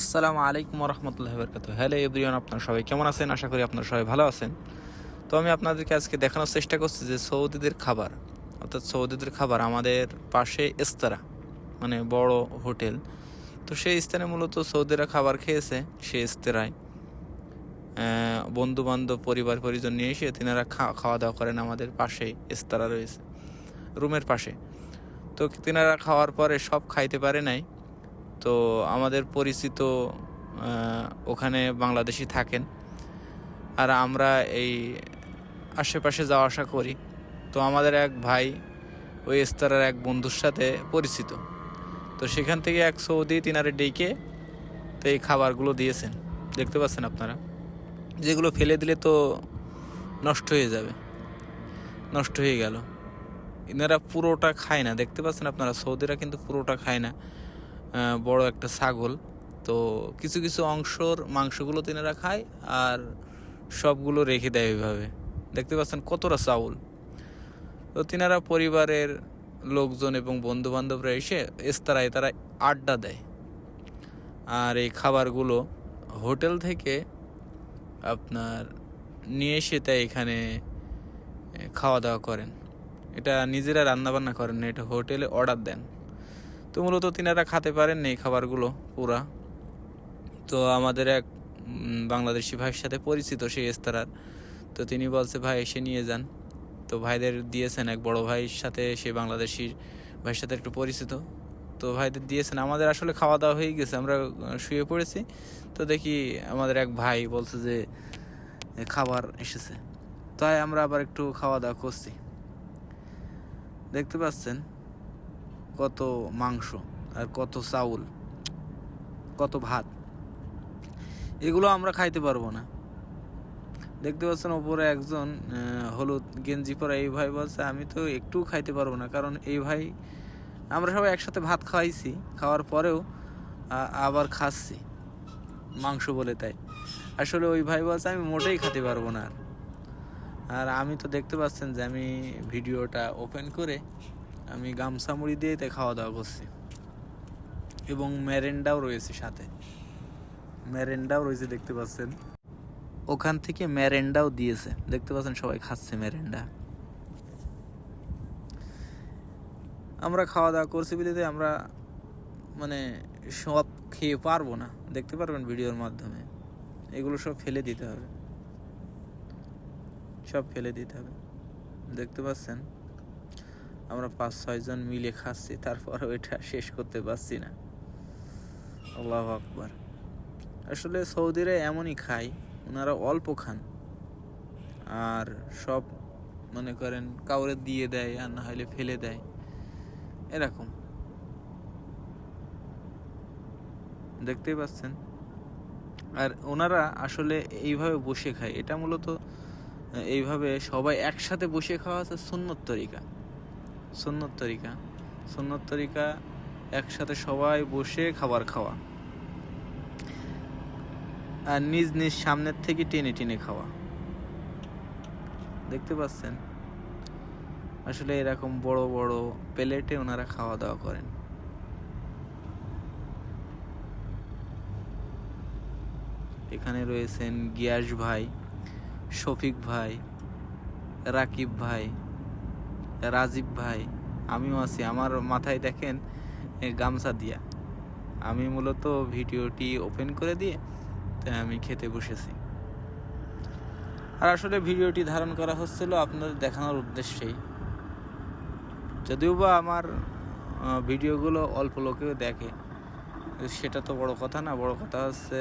আসসালামু আলাইকুম রহমতুল্লাহ বরকাত হ্যালো এভরিওয়ান, আপনারা সবাই কেমন আছেন? আশা করি আপনারা সবাই ভালো আছেন। তো আমি আপনাদেরকে আজকে দেখানোর চেষ্টা করছি যে সৌদিদের খাবার, অর্থাৎ সৌদিদের খাবার আমাদের পাশে এস্তারা মানে বড় হোটেল। তো সেই স্থানে মূলত সৌদিরা খাবার খেয়েছে, সেই ইস্তেরায়। বন্ধু বান্ধব পরিবার, পরিজন নিয়ে এসে তিনারা খাওয়া দাওয়া করেন আমাদের পাশে ইস্তারা রয়েছে, রুমের পাশে। তো তিনারা খাওয়ার পরে সব খাইতে পারে নাই। তো আমাদের পরিচিত ওখানে বাংলাদেশি থাকেন। আর আমরা এই আশেপাশে যাওয়া আসা করি। তো আমাদের এক ভাই ওই স্তরের এক বন্ধুর সাথে পরিচিত। তো সেখান থেকে এক সৌদি তিনারে ডেকে তো এই খাবারগুলো দিয়েছেন। দেখতে পাচ্ছেন আপনারা? যেগুলো ফেলে দিলে তো নষ্ট হয়ে যাবে। নষ্ট হয়ে গেল। এনারা পুরোটা খায় না। দেখতে পাচ্ছেন আপনারা? সৌদিরা কিন্তু পুরোটা খায় না। বড় একটা ছাগল। তো কিছু কিছু অংশর মাংসগুলো তিনারা খায় আর সবগুলো রেখে দেয় ওইভাবে। দেখতে পাচ্ছেন কতটা চাউল। তো তিনারা পরিবারের লোকজন এবং বন্ধু বান্ধবরা এসে এস্তারায় তারা আড্ডা দেয়। আর এই খাবারগুলো হোটেল থেকে আপনার নিয়ে এসে তাই এখানে খাওয়া দাওয়া করেন। এটা নিজেরা রান্নাবান্না করেন না, এটা হোটেলে অর্ডার দেন। তো মূলত তিনারা খেতে পারেন এই খাবারগুলো পুরা। তো আমাদের এক বাংলাদেশি ভাইয়ের সাথে পরিচিত সেই রেস্তোরাঁর তো তিনি বলছে, ভাই, এসে নিয়ে যান। তো ভাইদের দিয়েছেন, এক বড় ভাইয়ের সাথে, সে বাংলাদেশি ভাইয়ের সাথে একটু পরিচিত। তো ভাইদের দিয়েছেন। আমাদের আসলে খাওয়া দাওয়া হয়ে গেছে, আমরা শুয়ে পড়েছি। তো দেখি আমাদের এক ভাই বলছে যে খাবার এসেছে। তাই আমরা আবার একটু খাওয়া দাওয়া করছি। দেখতে পাচ্ছেন? কত মাংস আর কত চাউল, কত ভাত, এগুলো আমরা খাইতে পারব না। দেখতে পাচ্ছেন ওপরে একজন হলুদ গেঞ্জি পরা এই ভাই বলছে, আমি তো একটু খাইতে পারব না। কারণ এই ভাই, আমরা সবাই একসাথে ভাত খাওয়াইছি খাওয়ার পরেও আবার খাচ্ছি মাংস বলে তাই। আসলে ওই ভাই বলছে, আমি মোটেই খেতে পারব না। আর আর আমি তো দেখতে পাচ্ছেন যে আমি ভিডিওটা ওপেন করে আমি গামছা মুড়ি দিয়ে তাই খাওয়া দাওয়া করছি। এবং ম্যারেন্ডাও রয়েছে সাথে। ম্যারেন্ডাও রয়েছে, দেখতে পাচ্ছেন। ওখান থেকে ম্যারেন্ডাও দিয়েছে। দেখতে পাচ্ছেন, সবাই খাচ্ছে ম্যারেন্ডা আমরা খাওয়া দাওয়া করছি বলে আমরা মানে সব খেয়ে পারব না। দেখতে পারবেন ভিডিওর মাধ্যমে। এগুলো সব ফেলে দিতে হবে। সব ফেলে দিতে হবে। দেখতে পাচ্ছেন? আমরা পাঁচ ছয়জন মিলে খাচ্ছি তারপরে ওইটা শেষ করতে পারছি না। আল্লাহ আকবার। আসলে সৌদিরা এমনই খায়, ওনারা অল্প খান। আর সব মনে করেন কাউরে দিয়ে দেয় আর না হলে ফেলে দেয়। এরকম। দেখতেই পাচ্ছেন। আর ওনারা আসলে এইভাবে বসে খায়। এটা মূলত, এইভাবে সবাই একসাথে বসে খাওয়া হচ্ছে সুন্নত তরিকা। সুন্নত তরিকা। সুন্নত তরিকা, একসাথে সবাই বসে খাবার খাওয়া। আর নিজ নিজ সামনের থেকে টেনে টেনে খাওয়া। দেখতে পাচ্ছেন? আসলে এরকম বড় বড় প্লেটে ওনারা খাওয়া দাওয়া করেন। এখানে রয়েছেন গিয়াস ভাই, শফিক ভাই, রাকিব ভাই রাজীব ভাই, আমিও আছি। আমার মাথায় দেখেন গামছা দিয়া। আমি মূলত ভিডিওটি ওপেন করে দিয়ে তাই আমি খেতে বসেছি। আর আসলে ভিডিওটি ধারণ করা হচ্ছিল আপনাদের দেখানোর উদ্দেশ্যেই। যদিও বা আমার ভিডিওগুলো অল্প লোকেও দেখে, সেটা তো বড় কথা না। বড় কথা হচ্ছে,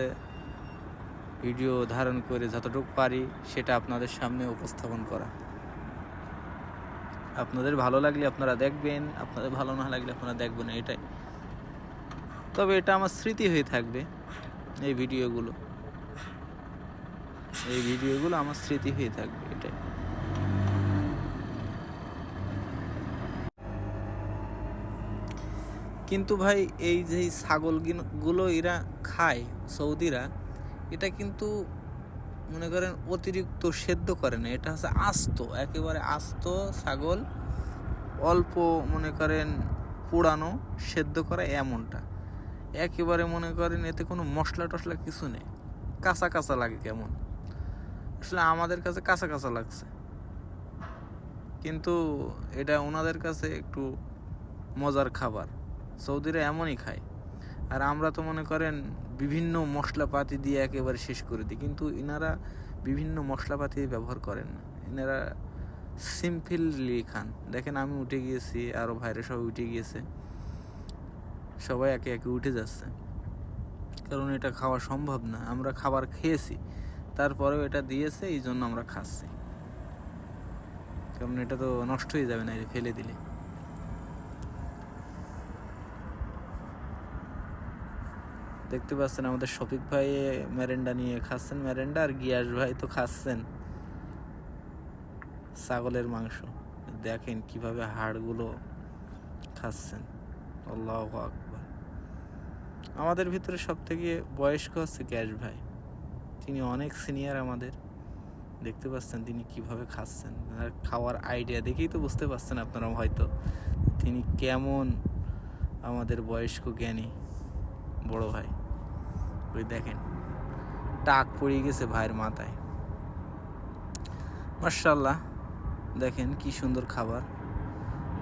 ভিডিও ধারণ করে যতটুকু পারি, সেটা আপনাদের সামনে উপস্থাপন করা। আপনাদের ভালো লাগলে আপনারা দেখবেন, আপনাদের ভালো না লাগলে আপনারা দেখবেন এটাই। তবে এটা আমার স্মৃতি হয়ে থাকবে এই ভিডিওগুলো। এই ভিডিওগুলো আমার স্মৃতি হয়ে থাকবে, এটাই। কিন্তু ভাই, এই যে ছাগলগুলো এরা খায়, সৌদিরা, এটা কিন্তু মনে করেন অতিরিক্ত সেদ্ধ করে না, এটা হচ্ছে আস্ত, একেবারে আস্ত ছাগল, অল্প মনে করেন পোড়ানো, সেদ্ধ করা এমনটা। একেবারে মনে করেন এতে কোনো মশলা টশলা কিছু নেই, কাঁচা কাঁচা লাগে কেমন। আসলে আমাদের কাছে কাঁচা কাঁচা লাগছে। কিন্তু এটা ওনাদের কাছে একটু মজার খাবার, সৌদিরা এমনই খায়। আর আমরা তো মনে করেন বিভিন্ন মশলাপাতি দিয়ে একেবারে শেষ করে দিই। কিন্তু ইনারা বিভিন্ন মশলাপাতি ব্যবহার করেন না। এনারা সিম্পলি খান। দেখেন আমি উঠে গিয়েছি আরও ভাইরা সবাই উঠে গিয়েছে। সবাই একে একে উঠে যাচ্ছে। কারণ এটা খাওয়া সম্ভব না। আমরা খাবার খেয়েছি, তারপরেও এটা দিয়েছে এই জন্য আমরা খাচ্ছি। কারণ এটা তো নষ্ট হয়ে যাবে না ফেলে দিলে। দেখতে পাচ্ছেন আমাদের শফিক ভাই ম্যারেন্ডা নিয়ে খাচ্ছেন ম্যারেন্ডা আর গিয়াস ভাই তো খাচ্ছেন। ছাগলের মাংস। দেখেন কীভাবে হাড়গুলো খাচ্ছেন। আল্লাহ আকবার। আমাদের ভিতরে সব থেকে বয়স্ক হচ্ছে গ্যাস ভাই। তিনি অনেক সিনিয়র আমাদের। দেখতে পাচ্ছেন তিনি কীভাবে খাচ্ছেন। আর খাওয়ার আইডিয়া দেখেই তো বুঝতে পারছেন আপনারা হয়তো। তিনি কেমন আমাদের বয়স্ক জ্ঞানী, বড় ভাই। ওই দেখেন, টাক পড়ে গেছে ভাইয়ের মাথায়। মার্শাল্লাহ দেখেন কি সুন্দর খাবার।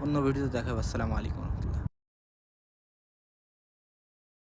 অন্য ভিডিওতে দেখাবো, আসসালামু আলাইকুম।